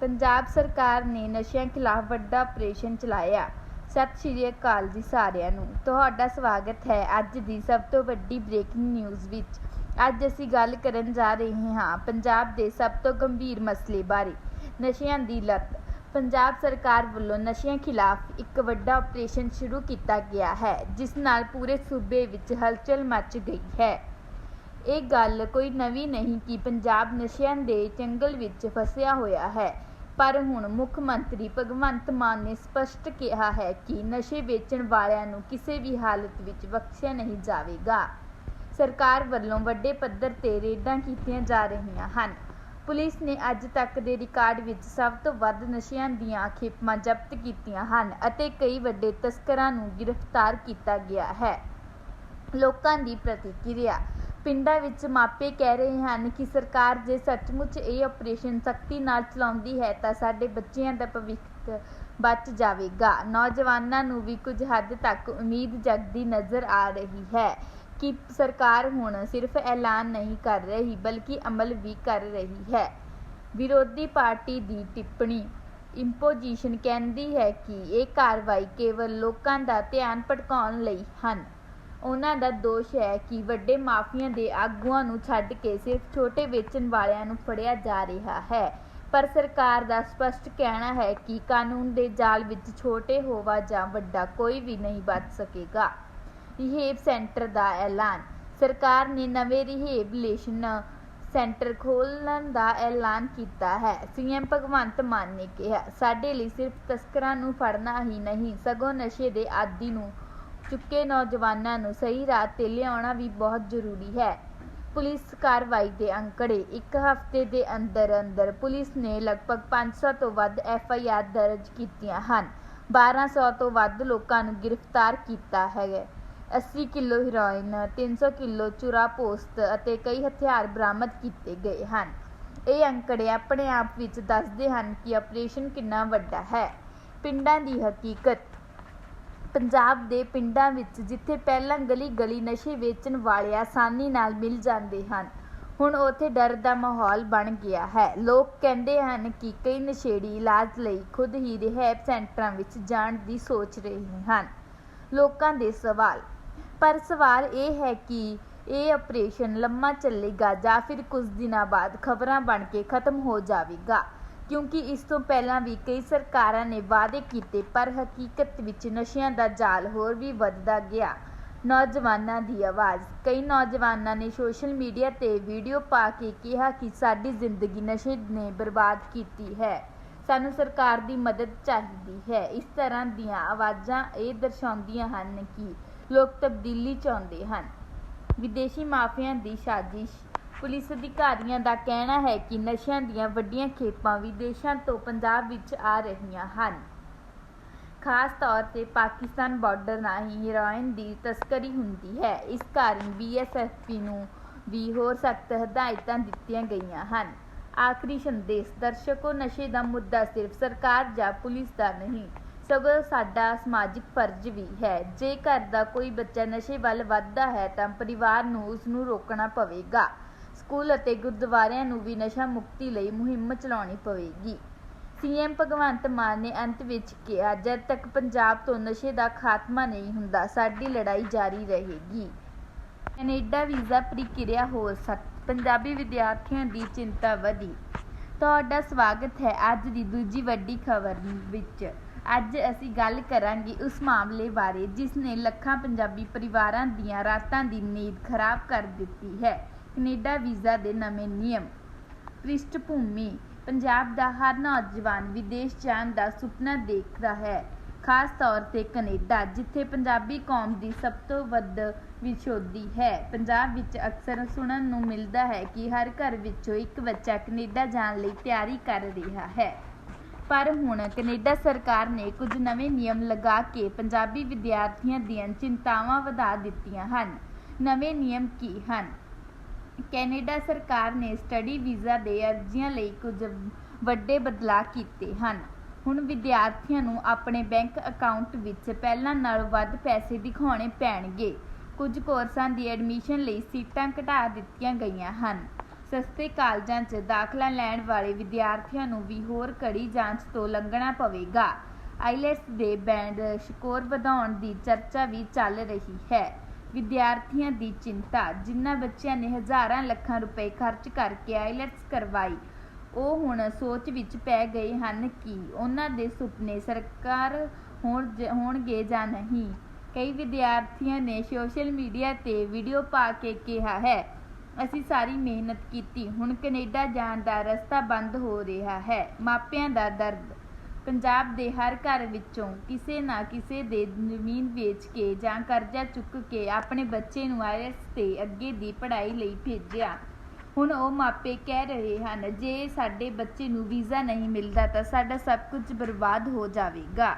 ਪੰਜਾਬ ਸਰਕਾਰ ਨੇ ਨਸ਼ਿਆਂ ਖਿਲਾਫ ਵੱਡਾ ਆਪਰੇਸ਼ਨ ਚਲਾਇਆ। ਸਤਿ ਸ਼੍ਰੀ ਅਕਾਲ ਜੀ ਸਾਰਿਆਂ ਨੂੰ। ਤੁਹਾਡਾ ਸਵਾਗਤ ਹੈ ਅੱਜ ਦੀ ਸਭ ਤੋਂ ਵੱਡੀ ਬ੍ਰੇਕਿੰਗ ਨਿਊਜ਼ ਵਿੱਚ। ਅੱਜ ਅਸੀਂ ਗੱਲ ਕਰਨ ਜਾ ਰਹੇ ਹਾਂ ਪੰਜਾਬ ਦੇ ਸਭ ਤੋਂ ਗੰਭੀਰ ਮਸਲੇ ਬਾਰੇ, ਨਸ਼ਿਆਂ ਦੀ ਲਤ। ਪੰਜਾਬ ਸਰਕਾਰ ਵੱਲੋਂ ਨਸ਼ਿਆਂ ਖਿਲਾਫ ਇੱਕ ਵੱਡਾ ਆਪਰੇਸ਼ਨ ਸ਼ੁਰੂ ਕੀਤਾ ਗਿਆ ਹੈ, ਜਿਸ ਨਾਲ ਪੂਰੇ ਸੂਬੇ ਵਿੱਚ ਹਲਚਲ ਮਚ ਗਈ ਹੈ। ਇਹ ਗੱਲ ਕੋਈ ਨਵੀਂ ਨਹੀਂ ਕਿ ਪੰਜਾਬ ਨਸ਼ਿਆਂ ਦੇ ਜੰਗਲ ਵਿੱਚ ਫਸਿਆ ਹੋਇਆ ਹੈ। ਪਰ ਹੁਣ ਮੁੱਖ ਮੰਤਰੀ ਭਗਵੰਤ ਮਾਨ ਨੇ ਸਪਸ਼ਟ ਕਿਹਾ ਹੈ ਕਿ ਨਸ਼ੇ ਵੇਚਣ ਵਾਲਿਆਂ ਨੂੰ ਕਿਸੇ ਵੀ ਹਾਲਤ ਵਿੱਚ ਬਖਸ਼ਿਆ ਨਹੀਂ ਜਾਵੇਗਾ। ਸਰਕਾਰ ਵੱਲੋਂ ਵੱਡੇ ਪੱਧਰ ਤੇ ਰੇਡਾਂ ਕੀਤੀਆਂ ਜਾ ਰਹੀਆਂ ਹਨ। ਪੁਲਿਸ ਨੇ ਅੱਜ ਤੱਕ ਦੇ ਰਿਕਾਰਡ ਵਿੱਚ ਸਭ ਤੋਂ ਵੱਧ ਨਸ਼ਿਆਂ ਦੀਆਂ ਖੇਪਾਂ ਜ਼ਬਤ ਕੀਤੀਆਂ ਹਨ ਅਤੇ ਕਈ ਵੱਡੇ ਤਸਕਰਾਂ ਨੂੰ ਗ੍ਰਿਫਤਾਰ ਕੀਤਾ ਗਿਆ ਹੈ। ਲੋਕਾਂ ਦੀ ਪ੍ਰਤੀਕਿਰਿਆ ਪਿੰਡਾਂ ਵਿੱਚ ਮਾਪੇ ਕਹਿ ਰਹੇ ਹਨ ਕਿ ਸਰਕਾਰ ਜੇ ਸੱਚਮੁੱਚ ਇਹ ਆਪਰੇਸ਼ਨ ਸਖਤੀ ਨਾਲ ਚਲਾਉਂਦੀ ਹੈ ਤਾਂ ਸਾਡੇ ਬੱਚਿਆਂ ਦਾ ਭਵਿੱਖ ਬਚ ਜਾਵੇਗਾ। ਨੌਜਵਾਨਾਂ ਨੂੰ ਵੀ ਕੁਝ ਹੱਦ ਤੱਕ ਉਮੀਦ ਜਗਦੀ ਨਜ਼ਰ ਆ ਰਹੀ ਹੈ ਕਿ ਸਰਕਾਰ ਹੁਣ ਸਿਰਫ ਐਲਾਨ ਨਹੀਂ ਕਰ ਰਹੀ, ਬਲਕਿ ਅਮਲ ਵੀ ਕਰ ਰਹੀ ਹੈ। ਵਿਰੋਧੀ ਪਾਰਟੀ ਦੀ ਟਿੱਪਣੀ ਇੰਪੋਜੀਸ਼ਨ ਕਹਿੰਦੀ ਹੈ ਕਿ ਇਹ ਕਾਰਵਾਈ ਕੇਵਲ ਲੋਕਾਂ ਦਾ ਧਿਆਨ ਭਟਕਾਉਣ ਲਈ ਹਨ। ਉਨ੍ਹਾਂ ਦਾ ਦੋਸ਼ ਹੈ ਕਿ ਵੱਡੇ ਮਾਫੀਆ ਦੇ ਆਗੂਆਂ ਨੂੰ ਛੱਡ ਕੇ ਸਿਰਫ ਛੋਟੇ ਵੇਚਣ ਵਾਲਿਆਂ ਨੂੰ ਫੜਿਆ ਜਾ ਰਿਹਾ ਹੈ। ਪਰ ਸਰਕਾਰ ਦਾ ਸਪਸ਼ਟ ਕਹਿਣਾ ਹੈ ਕਿ ਕਾਨੂੰਨ ਦੇ ਜਾਲ ਵਿੱਚ ਛੋਟੇ ਹੋਵਾ ਜਾਂ ਵੱਡਾ ਕੋਈ ਵੀ ਨਹੀਂ ਬਚ ਸਕੇਗਾ। ਰਿਹੇਬ ਸੈਂਟਰ ਦਾ ਐਲਾਨ। ਸਰਕਾਰ ਨੇ ਨਵੇਂ ਰਿਹੇਬਲੇਸ਼ਨ ਸੈਂਟਰ ਖੋਲਣ ਦਾ ਐਲਾਨ ਕੀਤਾ ਹੈ। ਸੀਐਮ ਭਗਵੰਤ ਮਾਨ ਨੇ ਕਿਹਾ, ਸਾਡੇ ਲਈ ਸਿਰਫ ਤਸਕਰਾਂ ਨੂੰ ਫੜਨਾ ਹੀ ਨਹੀਂ, ਸਗੋਂ ਨਸ਼ੇ ਦੇ ਆਦੀ ਨੂੰ ਚੁੱਕੇ ਨੌਜਵਾਨਾਂ ਨੂੰ ਸਹੀ ਰਾਹ ਤੇ ਲਿਆਉਣਾ ਵੀ ਬਹੁਤ ਜ਼ਰੂਰੀ ਹੈ। ਪੁਲਿਸ ਕਾਰਵਾਈ ਦੇ ਅੰਕੜੇ ਇੱਕ ਹਫ਼ਤੇ ਦੇ ਅੰਦਰ ਅੰਦਰ ਪੁਲਿਸ ਨੇ ਲਗਭਗ 500 ਤੋਂ ਵੱਧ ਐਫ ਆਈ ਆਰ ਦਰਜ ਕੀਤੀਆਂ ਹਨ। 1200 ਤੋਂ ਵੱਧ ਲੋਕਾਂ ਨੂੰ ਗ੍ਰਿਫਤਾਰ ਕੀਤਾ ਹੈ। 80 ਕਿਲੋ ਹੈਰੋਇਨ 300 ਕਿਲੋ ਚੁਰਾ ਪੋਸਤ ਅਤੇ ਕਈ ਹਥਿਆਰ ਬਰਾਮਦ ਕੀਤੇ ਗਏ ਹਨ। ਇਹ ਅੰਕੜੇ ਆਪਣੇ ਆਪ ਵਿੱਚ ਦੱਸਦੇ ਹਨ ਕਿ ਆਪਰੇਸ਼ਨ ਕਿੰਨਾ ਵੱਡਾ ਹੈ। ਪਿੰਡਾਂ ਦੀ ਹਕੀਕਤ ਪੰਜਾਬ ਦੇ ਪਿੰਡਾਂ ਵਿੱਚ ਜਿੱਥੇ ਪਹਿਲਾਂ ਗਲੀ-ਗਲੀ ਨਸ਼ੇ ਵੇਚਣ ਵਾਲੇ ਆਸਾਨੀ ਨਾਲ ਮਿਲ ਜਾਂਦੇ ਹਨ, ਹੁਣ ਉੱਥੇ ਡਰ ਦਾ ਮਾਹੌਲ ਬਣ ਗਿਆ ਹੈ। ਲੋਕ ਕਹਿੰਦੇ ਹਨ ਕਿ ਕਈ ਨਸ਼ੇੜੀ ਇਲਾਜ ਲਈ ਖੁਦ ਹੀ ਰਿਹੈਬ ਸੈਂਟਰਾਂ ਵਿੱਚ ਜਾਣ ਦੀ ਸੋਚ ਰਹੇ ਹਨ। ਲੋਕਾਂ ਦੇ ਸਵਾਲ, ਪਰ ਸਵਾਲ ਇਹ ਹੈ ਕਿ ਇਹ ਆਪਰੇਸ਼ਨ ਲੰਮਾ ਚੱਲੇਗਾ ਜਾਂ ਫਿਰ ਕੁਝ ਦਿਨਾਂ ਬਾਅਦ ਖਬਰਾਂ ਬਣ ਕੇ ਖਤਮ ਹੋ ਜਾਵੇਗਾ। ਕਿਉਂਕਿ ਇਸ ਤੋਂ ਪਹਿਲਾਂ ਵੀ ਕਈ ਸਰਕਾਰਾਂ ਨੇ ਵਾਅਦੇ ਕੀਤੇ, ਪਰ ਹਕੀਕਤ ਵਿੱਚ ਨਸ਼ਿਆਂ ਦਾ ਜਾਲ ਹੋਰ ਵੀ ਵੱਧਦਾ ਗਿਆ। ਨੌਜਵਾਨਾਂ ਦੀ ਆਵਾਜ਼। ਕਈ ਨੌਜਵਾਨਾਂ ਨੇ ਸੋਸ਼ਲ ਮੀਡੀਆ ਤੇ ਵੀਡੀਓ ਪਾ ਕੇ ਕਿਹਾ ਕਿ ਸਾਡੀ ਜ਼ਿੰਦਗੀ ਨਸ਼ੇ ਨੇ ਬਰਬਾਦ ਕੀਤੀ ਹੈ। ਸਾਨੂੰ ਸਰਕਾਰ ਦੀ ਮਦਦ ਚਾਹੀਦੀ ਹੈ। ਇਸ ਤਰ੍ਹਾਂ ਦੀਆਂ ਆਵਾਜ਼ਾਂ ਇਹ ਦਰਸਾਉਂਦੀਆਂ ਹਨ ਕਿ ਲੋਕ ਤਬਦੀਲੀ ਚਾਹੁੰਦੇ ਹਨ। ਵਿਦੇਸ਼ੀ ਮਾਫੀਆਂ ਦੀ ਸਾਜ਼ਿਸ਼ ਪੁਲਿਸ ਅਧਿਕਾਰੀਆਂ ਦਾ ਕਹਿਣਾ ਹੈ ਕਿ ਨਸ਼ਿਆਂ ਦੀਆਂ ਵੱਡੀਆਂ ਖੇਪਾਂ ਵਿਦੇਸ਼ਾਂ ਤੋਂ ਪੰਜਾਬ ਵਿੱਚ ਆ ਰਹੀਆਂ ਹਨ। ਖਾਸ ਤੌਰ ਤੇ ਪਾਕਿਸਤਾਨ ਬਾਰਡਰ ਰਾਹੀਂ ਹੀਰੋਇਨ ਦੀ ਤਸਕਰੀ ਹੁੰਦੀ ਹੈ। ਇਸ ਕਾਰਨ ਬੀਐਸਐਫਪੀ ਨੂੰ ਵੀ ਹੋਰ ਸਖਤ ਹਦਾਇਤਾਂ ਦਿੱਤੀਆਂ ਗਈਆਂ ਹਨ। ਆਖਰੀ ਸੰਦੇਸ਼, ਦਰਸ਼ਕੋ, ਨਸ਼ੇ ਦਾ ਮੁੱਦਾ ਸਿਰਫ ਸਰਕਾਰ ਜਾਂ ਪੁਲਿਸ ਦਾ ਨਹੀਂ, ਸਗੋਂ ਸਾਡਾ ਸਮਾਜਿਕ ਫਰਜ਼ ਵੀ ਹੈ। ਜੇ ਘਰ ਦਾ ਕੋਈ ਬੱਚਾ ਨਸ਼ੇ ਵੱਲ ਵੱਧਦਾ ਹੈ ਤਾਂ ਪਰਿਵਾਰ ਨੂੰ ਉਸ ਨੂੰ ਰੋਕਣਾ ਪਵੇਗਾ। ਸਕੂਲ ਅਤੇ ਗੁਰਦੁਆਰਿਆਂ ਨੂੰ ਵੀ ਨਸ਼ਾ ਮੁਕਤੀ ਲਈ ਮੁਹਿੰਮ ਚਲਾਉਣੀ ਪਵੇਗੀ। ਸੀਐਮ ਭਗਵੰਤ ਮਾਨ ਨੇ ਅੰਤ ਵਿੱਚ ਕਿਹਾ, ਜਦ ਤੱਕ ਪੰਜਾਬ ਤੋਂ ਨਸ਼ੇ ਦਾ ਖਾਤਮਾ ਨਹੀਂ ਹੁੰਦਾ, ਸਾਡੀ ਲੜਾਈ ਜਾਰੀ ਰਹੇਗੀ। ਕੈਨੇਡਾ ਵੀਜ਼ਾ ਪ੍ਰਕਿਰਿਆ ਹੋ ਸਖਤ। ਪੰਜਾਬੀ ਵਿਦਿਆਰਥੀਆਂ ਦੀ ਚਿੰਤਾ ਵਧੀ। ਤੁਹਾਡਾ ਸਵਾਗਤ ਹੈ ਅੱਜ ਦੀ ਦੂਜੀ ਵੱਡੀ ਖਬਰ ਵਿੱਚ। ਅੱਜ ਅਸੀਂ ਗੱਲ ਕਰਾਂਗੇ ਉਸ ਮਾਮਲੇ ਬਾਰੇ, ਜਿਸ ਨੇ ਲੱਖਾਂ ਪੰਜਾਬੀ ਪਰਿਵਾਰਾਂ ਦੀਆਂ ਰਾਤਾਂ ਦੀ ਨੀਂਦ ਖਰਾਬ ਕਰ ਦਿੱਤੀ ਹੈ। ਕੈਨੇਡਾ ਵੀਜ਼ਾ ਦੇ ਨਵੇਂ ਨਿਯਮ। ਪ੍ਰਿਸ਼ਠਭੂਮੀ ਪੰਜਾਬ ਦਾ ਹਰ ਨੌਜਵਾਨ ਵਿਦੇਸ਼ ਜਾਣ ਦਾ ਸੁਪਨਾ ਦੇਖਦਾ ਹੈ। ਖਾਸ ਤੌਰ ਤੇ ਕੈਨੇਡਾ, ਜਿੱਥੇ ਪੰਜਾਬੀ ਕੌਮ ਦੀ ਸਭ ਤੋਂ ਵੱਧ ਵਿਛੋਦੀ ਹੈ। ਪੰਜਾਬ ਵਿੱਚ ਅਕਸਰ ਸੁਣਨ ਨੂੰ ਮਿਲਦਾ ਹੈ ਕਿ ਹਰ ਘਰ ਵਿੱਚੋਂ ਇੱਕ ਬੱਚਾ ਕੈਨੇਡਾ ਜਾਣ ਲਈ ਤਿਆਰੀ ਕਰ ਰਿਹਾ ਹੈ। ਪਰ ਹੁਣ ਕੈਨੇਡਾ ਸਰਕਾਰ ਨੇ ਕੁਝ ਨਵੇਂ ਨਿਯਮ ਲਗਾ ਕੇ ਪੰਜਾਬੀ ਵਿਦਿਆਰਥੀਆਂ ਦੀਆਂ ਚਿੰਤਾਵਾਂ ਵਧਾ ਦਿੱਤੀਆਂ ਹਨ। ਨਵੇਂ ਨਿਯਮ ਕੀ ਹਨ? ਕੈਨੇਡਾ ਸਰਕਾਰ ਨੇ ਸਟੱਡੀ ਵੀਜ਼ਾ ਦੇ ਅਰਜ਼ੀਆਂ ਲਈ ਕੁਝ ਵੱਡੇ ਬਦਲਾਅ ਕੀਤੇ ਹਨ। ਹੁਣ ਵਿਦਿਆਰਥੀਆਂ ਨੂੰ ਆਪਣੇ ਬੈਂਕ ਅਕਾਊਂਟ ਵਿੱਚ ਪਹਿਲਾਂ ਨਾਲੋਂ ਵੱਧ ਪੈਸੇ ਦਿਖਾਉਣੇ ਪੈਣਗੇ। ਕੁਝ ਕੋਰਸਾਂ ਦੀ ਐਡਮਿਸ਼ਨ ਲਈ ਸੀਟਾਂ ਘਟਾ ਦਿੱਤੀਆਂ ਗਈਆਂ ਹਨ। ਸਸਤੇ ਕਾਲਜਾਂ 'ਚ ਦਾਖਲਾ ਲੈਣ ਵਾਲੇ ਵਿਦਿਆਰਥੀਆਂ ਨੂੰ ਵੀ ਹੋਰ ਕੜੀ ਜਾਂਚ ਤੋਂ ਲੰਘਣਾ ਪਵੇਗਾ। ਆਈਲੈਟਸ ਦੇ ਬੈਂਡ ਸਕੋਰ ਵਧਾਉਣ ਦੀ ਚਰਚਾ ਵੀ ਚੱਲ ਰਹੀ ਹੈ। ਵਿਦਿਆਰਥੀਆਂ ਦੀ ਚਿੰਤਾ, ਜਿਨ੍ਹਾਂ ਬੱਚਿਆਂ ਨੇ ਹਜ਼ਾਰਾਂ ਲੱਖਾਂ ਰੁਪਏ ਖਰਚ ਕਰਕੇ ਆਈਲੈਟਸ ਕਰਵਾਈ। ਉਹ ਹੁਣ ਸੋਚ ਵਿੱਚ ਪੈ ਗਏ ਹਨ ਕਿ ਉਹਨਾਂ ਦੇ ਸੁਪਨੇ ਸਰਕਾਰ ਹੋਣ ਜ- ਹੋਣਗੇ ਜਾਂ ਨਹੀਂ। ਕਈ ਵਿਦਿਆਰਥੀਆਂ ਨੇ ਸੋਸ਼ਲ ਮੀਡੀਆ ਤੇ ਵੀਡੀਓ ਪਾ ਕੇ ਕਿਹਾ ਹੈ, ਅਸੀਂ ਸਾਰੀ ਮਿਹਨਤ ਕੀਤੀ, ਹੁਣ ਕੈਨੇਡਾ ਜਾਣ ਦਾ ਰਸਤਾ ਬੰਦ ਹੋ ਰਿਹਾ ਹੈ। ਮਾਪਿਆਂ ਦਾ ਦਰਦ। ਪੰਜਾਬ ਦੇ ਹਰ ਘਰ ਵਿੱਚੋਂ ਕਿਸੇ ਨਾ ਕਿਸੇ ਦੇ ਜ਼ਮੀਨ ਵੇਚ ਕੇ ਜਾਂ ਕਰਜ਼ਾ ਚੁੱਕ ਕੇ ਆਪਣੇ ਬੱਚੇ ਨੂੰ ਆਈਐਲਟਸ ਤੇ ਅੱਗੇ ਦੀ ਪੜ੍ਹਾਈ ਲਈ ਭੇਜਿਆ। ਹੁਣ ਉਹ ਮਾਪੇ ਕਹਿ ਰਹੇ ਹਨ, ਜੇ ਸਾਡੇ ਬੱਚੇ ਨੂੰ ਵੀਜ਼ਾ ਨਹੀਂ ਮਿਲਦਾ ਤਾਂ ਸਾਡਾ ਸਭ ਕੁਝ ਬਰਬਾਦ ਹੋ ਜਾਵੇਗਾ।